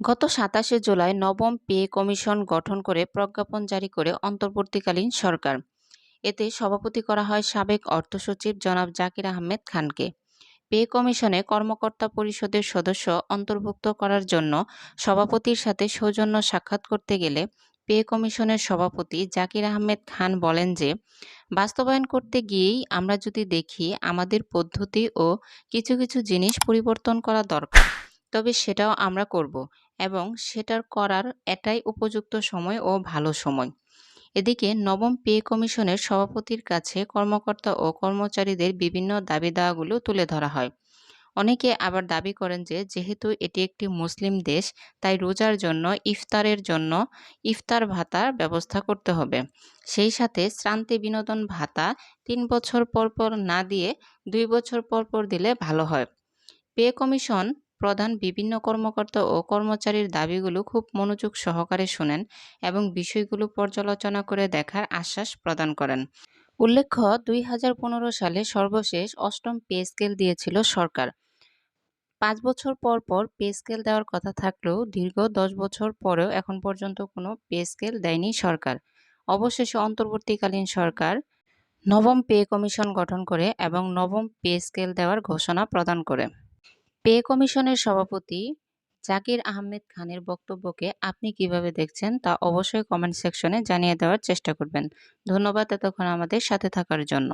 গত সাতাশে জুলাই নবম পে কমিশন গঠন করে প্রজ্ঞাপন জারি করে অন্তর্বর্তীকালীন সরকার। এতে সভাপতি করা হয় সাবেক অর্থসচিব জনাব জাকির আহমেদ খানকে। পে কমিশনে কর্মকর্তা পরিষদের সদস্য অন্তর্ভুক্ত করার জন্য সভাপতির সাথে সৌজন্য সাক্ষাৎ করতে গেলে পে কমিশনের সভাপতি জাকির আহমেদ খান বলেন যে, বাস্তবায়ন করতে গিয়েই আমরা যদি দেখি আমাদের পদ্ধতি ও কিছু কিছু জিনিস পরিবর্তন করা দরকার, তবে সেটাও আমরা করব। এবং সেটার করার এটাই উপযুক্ত সময় ও ভালো সময়। এদিকে নবম পে কমিশনের সভাপতির কাছে কর্মকর্তা ও কর্মচারীদের বিভিন্ন দাবি দাওয়াগুলো তুলে ধরা হয়। অনেকে আবার দাবি করেন যে, যেহেতু এটি একটি মুসলিম দেশ, তাই রোজার জন্য, ইফতারের জন্য ইফতার ভাতার ব্যবস্থা করতে হবে। সেই সাথে শ্রান্তি বিনোদন ভাতা তিন বছর পর পর না দিয়ে দুই বছর পর পর দিলে ভালো হয়। পে কমিশন প্রধান বিভিন্ন কর্মকর্তা ও কর্মচারীর দাবিগুলো খুব মনোযোগ সহকারে শোনেন এবং বিষয়গুলো পর্যালোচনা করে দেখার আশ্বাস প্রদান করেন। উল্লেখ্য, দুই হাজার পনেরো সালে সর্বশেষ অষ্টম পে স্কেল দিয়েছিল সরকার। পাঁচ বছর পর পর পে স্কেল দেওয়ার কথা থাকলেও দীর্ঘ দশ বছর পরেও এখন পর্যন্ত কোনো পে স্কেল দেয়নি সরকার। অবশেষে অন্তর্বর্তীকালীন সরকার নবম পে কমিশন গঠন করে এবং নবম পে স্কেল দেওয়ার ঘোষণা প্রদান করে। পে কমিশনের সভাপতি জাকির আহমেদ খানের বক্তব্যকে আপনি কীভাবে দেখছেন তা অবশ্যই কমেন্ট সেকশনে জানিয়ে দেওয়ার চেষ্টা করবেন। ধন্যবাদ এতক্ষণ আমাদের সাথে থাকার জন্য।